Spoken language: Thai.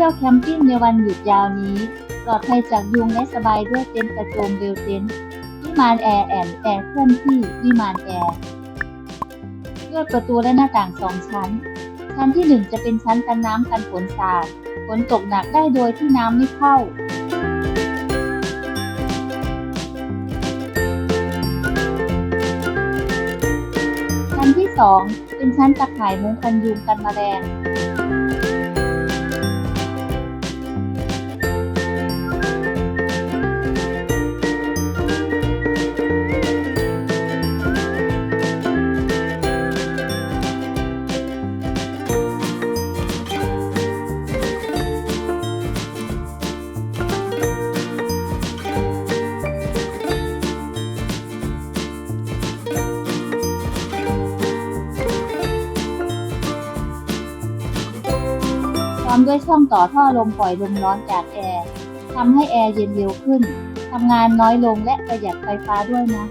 ที่ยวแคมปิ้งในวันหยุดยาวนี้ ปลอดภัยจากยุงและสบายด้วยเต็นท์กระโจมเบลเต็นท์วิมานแอร์แอนแอร์เคลื่อนที่วิมานแอร์ด้วยประตูและหน้าต่างสองชั้น ชั้นที่หนึ่งจะเป็นชั้นกันน้ำกันฝนสาดฝนตกหนักได้โดยที่น้ำไม่เข้าชั้นที่สองเป็นชั้นตะข่ายมุงกันยุงกันมแมลง ร้อมด้วยช่องต่อท่อลมปล่อยลมร้อนจากแอร์ทำให้แอร์เย็นเร็วขึ้นทำงานน้อยลงและประหยัดไฟฟ้าด้วยนะ